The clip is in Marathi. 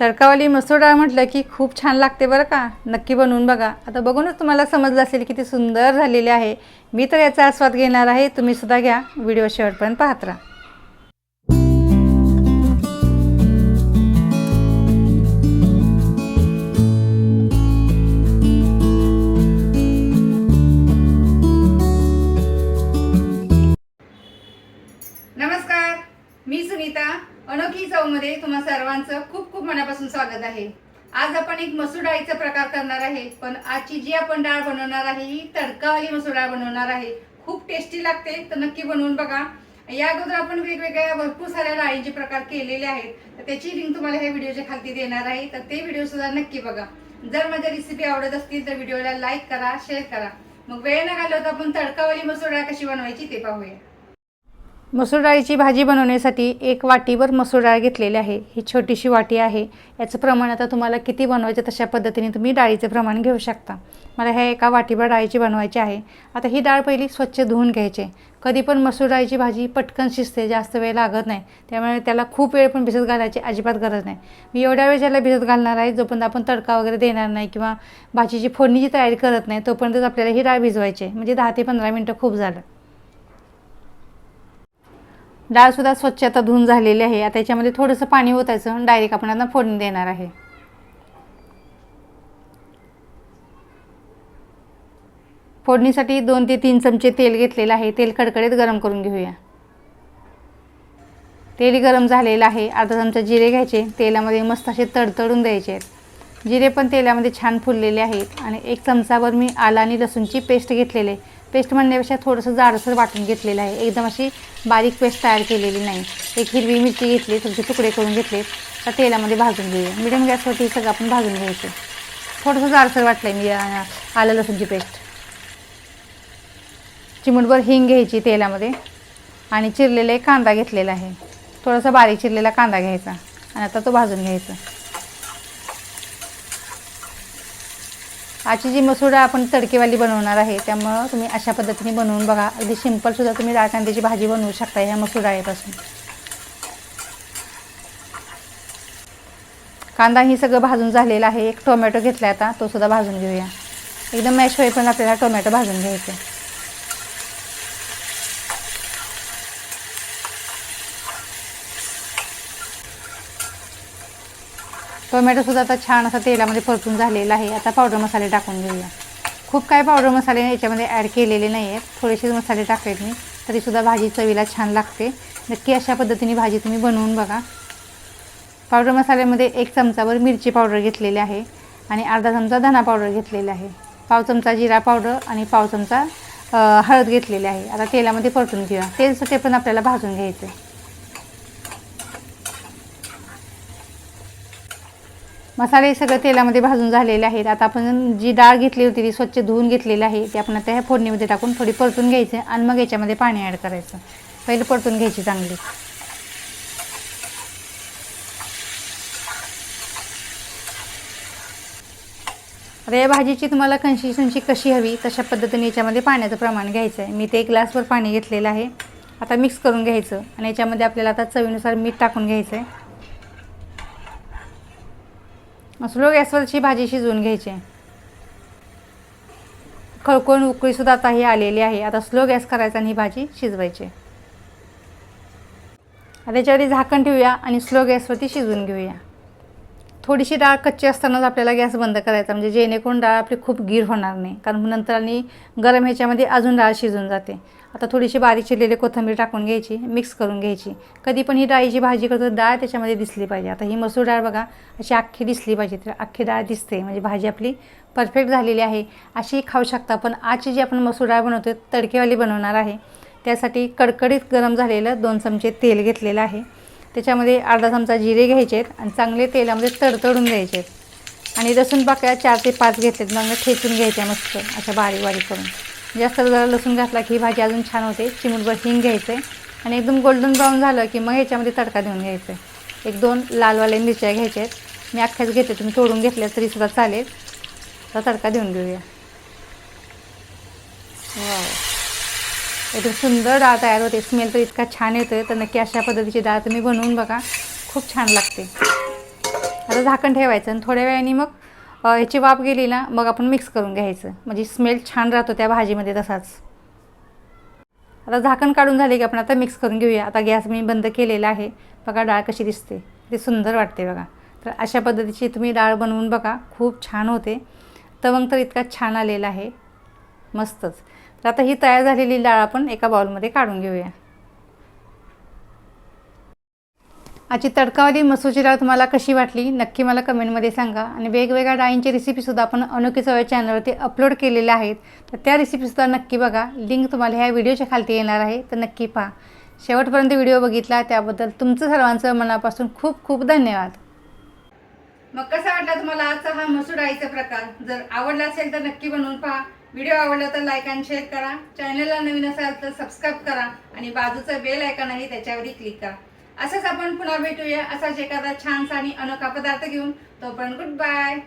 तडकावाली मसूर डाळ म्हटलं की खूप छान लागते बरं का. नक्की बनवून बघा. आता बघूनच तुम्हाला समजलं असेल किती सुंदर झालेली आहे. मी तर याचा आस्वाद घेणार आहे. तुम्ही सुद्धा घ्या. व्हिडिओ शेवटपर्यंत पाहत राहा. नमस्कार. मी सुनीता अनोखी चौमध्ये तुम्हा सर्वांचं खूप खूप मनापासून स्वागत आहे. आज आपण एक मसूर डाळीचा प्रकार करणार आहे. पण आजची जी आपण डाळ बनवणार आहे ही तडकावाली मसूर डाळ बनवणार आहे. खूप टेस्टी लागते तर नक्की बनवून बघा. या अगोदर आपण वेगवेगळ्या भरपूर साऱ्या डाळींचे प्रकार केलेले आहेत. तर त्याची लिंक तुम्हाला ह्या व्हिडिओच्या खालती देणार आहे. तर ते व्हिडिओ सुद्धा नक्की बघा. जर माझ्या रेसिपी आवडत असतील तर व्हिडिओला लाईक करा शेअर करा. मग वेळ न घालवता आपण तडकावाली मसूर डाळ कशी बनवायची ते पाहूया. मसूर डाळीची भाजी बनवण्यासाठी एक वाटीवर मसूर डाळ घेतलेली आहे. ही छोटीशी वाटी आहे. याचं प्रमाण आता तुम्हाला किती बनवायचं तशा पद्धतीने तुम्ही डाळीचं प्रमाण घेऊ शकता. मला ह्या एका वाटीवर डाळीची बनवायची आहे. आता ही डाळ पहिली स्वच्छ धुवून घ्यायची. कधी पण मसूर डाळीची भाजी पटकन शिजते जास्त वेळ लागत नाही. त्यामुळे त्याला खूप वेळ पण भिजत घालायची अजिबात गरज नाही. मी एवढ्या वेळ ज्याला भिजत घालणार आहे जोपर्यंत आपण तडका वगैरे देणार नाही किंवा भाजीची फोडणीची तयारी करत नाही तोपर्यंतच आपल्याला ही डाळ भिजवायची आहे. म्हणजे दहा ते पंधरा मिनटं खूप झालं. डाळसुद्धा स्वच्छ आता धुवून झालेली आहे. आता याच्यामध्ये थोडंसं पाणी ओतायचं डायरेक्ट आपण आता फोडणी देणार आहे. फोडणीसाठी दोन ते तीन चमचे तेल घेतलेलं आहे. तेल कडकडीत गरम करून घेऊया. तेल गरम झालेलं आहे. अर्धा चमचा जिरे घ्यायचे. तेलामध्ये मस्त असे तडतडून द्यायचे आहेत. जिरे पण तेलामध्ये छान फुललेले आहेत. आणि एक चमचाभर मी आला आणि लसूणची पेस्ट घेतलेली आहे. पेस्ट म्हणण्यापेक्षा थोडंसं जाडसर वाटून घेतलेलं आहे. एकदम अशी बारीक पेस्ट तयार केलेली नाही. एक हिरवी मिरची घेतली तुमचे तुकडे करून घेतले. तर तेलामध्ये भाजून घेऊया. मिडियम गॅसवरती सगळं आपण भाजून घ्यायचं. थोडंसं जाडसर वाटलं आहे मी आलं लसूणची पेस्ट. चिमटभर हिंग घ्यायची तेलामध्ये. आणि चिरलेला एक कांदा घेतलेला आहे. थोडासा बारीक चिरलेला कांदा घ्यायचा. आणि आता तो भाजून घ्यायचा. आजची जी मसूर डाळ आपण तडकेवाली बनवणार आहे. त्यामुळं तुम्ही अशा पद्धतीने बनवून बघा. अगदी सिंपलसुद्धा तुम्ही डाळ कांद्याची भाजी बनवू शकता ह्या मसूर डाळीपासून कांदा ही सगळं भाजून झालेला आहे. एक टोमॅटो घेतला आता तो सुद्धा भाजून घेऊया. एकदम मॅश होईपर्यंत आपल्याला टोमॅटो भाजून घ्यायचं. टोमॅटोसुद्धा आता छान असा तेलामध्ये परतून झालेला आहे. आता पावडर मसाले टाकून घेऊया. खूप काही पावडर मसाले याच्यामध्ये ॲड केलेले नाही आहेत. थोडेसे मसाले टाकलेत मी. तरीसुद्धा भाजी चवीला छान लागते. नक्की अशा पद्धतीने भाजी तुम्ही बनवून बघा. पावडर मसाल्यामध्ये एक चमचावर मिरची पावडर घेतलेली आहे आणि अर्धा चमचा धना पावडर घेतलेला आहे. पाव चमचा जिरा पावडर आणि पाव चमचा हळद घेतलेली आहे. आता तेलामध्ये परतून घेऊया. तेल ते पण आपल्याला भाजून घ्यायचं आहे मसाले सगळं तेलामध्ये भाजून झालेले आहेत. आता आपण जी डाळ घेतली होती ती स्वच्छ धुवून घेतलेली आहे. ती आपण त्या ह्या फोडणीमध्ये टाकून थोडी परतून घ्यायची आणि मग याच्यामध्ये पाणी ॲड करायचं. पहिलं परतून घ्यायची चांगली. आता या भाजीची तुम्हाला कन्सिस्टन्सी कशी हवी तशा पद्धतीने याच्यामध्ये पाण्याचं प्रमाण घ्यायचं आहे मी ते एक ग्लासभर पाणी घेतलेलं आहे. आता मिक्स करून घ्यायचं आणि याच्यामध्ये आपल्याला आता चवीनुसार मीठ टाकून घ्यायचं आहे स्लो गॅसवरची भाजी शिजवून घ्यायची. खळखळून उकळीसुद्धा आता ही आलेली आहे. आता स्लो गॅस करायचा आणि ही भाजी शिजवायची. आता त्याच्यावरती झाकण ठेवूया आणि स्लो गॅसवरती शिजवून घेऊया. थोडीशी डाळ कच्ची असतानाच आपल्याला गॅस बंद करायचा. म्हणजे जेणेकरून डाळ आपली खूप गीर होणार नाही. कारण नंतर आणि गरम ह्याच्यामध्ये अजून डाळ शिजून जाते. आता थोडीशी बारीक चिरलेली कोथिंबीर टाकून घ्यायची मिक्स करून घ्यायची. कधी पण ही डाळीची भाजी करतो डाळ त्याच्यामध्ये दिसली पाहिजे. आता ही मसूर डाळ बघा अशी अख्खी दिसली पाहिजे. तर अख्खी डाळ दिसते म्हणजे भाजी आपली परफेक्ट झालेली आहे. अशी खाऊ शकता पण आजची जी आपण मसूर डाळ बनवतो तडकेवाली बनवणार आहे. त्यासाठी कडकडीत गरम झालेलं दोन चमचे तेल घेतलेलं आहे. त्याच्यामध्ये अर्धा चमचा जिरे घ्यायचे आहेत आणि चांगले तेलामध्ये तडतडून द्यायचे आहेत आणि लसूण पाकळ्या चार ते पाच घेतलेत. मग ठेचून घ्यायच्या मस्त अशा बारीक बारीक करून. जास्त जरा लसूण घातला की ही भाजी अजून छान होते. चिमूटभर हिंग घ्यायचं. आहे आणि एकदम गोल्डन ब्राऊन झालं की मग याच्यामध्ये तडका देऊन घ्यायचं. आहे एक दोन लालवाले मिरच्या घ्यायच्या आहेत मी अख्ख्याच घेते तुम्ही तोडून घेतल्या तरीसुद्धा चालेल. तर तडका देऊन घेऊया. वाव. एकदम सुंदर डाळ तयार होते. स्मेल तर इतका छान येतोय. तर नक्की अशा पद्धतीची डाळ तुम्ही बनवून बघा. खूप छान लागते. आता झाकण ठेवायचं आणि थोड्या वेळाने मग ह्याची वाफ गेली ना मग आपण मिक्स करून घ्यायचं. म्हणजे स्मेल छान राहतो त्या भाजीमध्ये तसाच. आता झाकण काढून झाले की आपण आता मिक्स करून घेऊया. आता गॅस मी बंद केलेला आहे. बघा डाळ कशी दिसते. ते सुंदर वाटते बघा. तर अशा पद्धतीची तुम्ही डाळ बनवून बघा. खूप छान होते. तवंग तर इतका छान आलेला आहे. मस्तच. तर आता ही तयार झालेली डाळ आपण एका बाउलमध्ये काढून घेऊया. आजची तडकावाली मसूरची डाळ तुम्हाला कशी वाटली नक्की मला कमेंटमध्ये सांगा. आणि वेगवेगळ्या डाळींची रेसिपीसुद्धा आपण अनोखी सवय चॅनलवरती अपलोड केलेल्या आहेत. तर त्या रेसिपीसुद्धा नक्की बघा. लिंक तुम्हाला ह्या व्हिडिओच्या खालती येणार आहे. तर नक्की पहा. शेवटपर्यंत व्हिडिओ बघितला त्याबद्दल तुमचं सर्वांचं मनापासून खूप खूप धन्यवाद. मग कसा वाटला तुम्हाला आजचा हा मसूर डाळीचा प्रकार? जर आवडला असेल तर नक्की बनवून पहा. व्हिडिओ आवडला तर लाईक आणि शेअर करा. चॅनलला नवीन असाल तर सबस्क्राईब करा. आणि बाजूचं बेल आयकॉन आहे त्याच्यावरही क्लिक करा. असंच आपण पुन्हा भेटूया. असाच एखादा छानसा आणि अनोखा पदार्थ घेऊन. तोपर्यंत गुड बाय.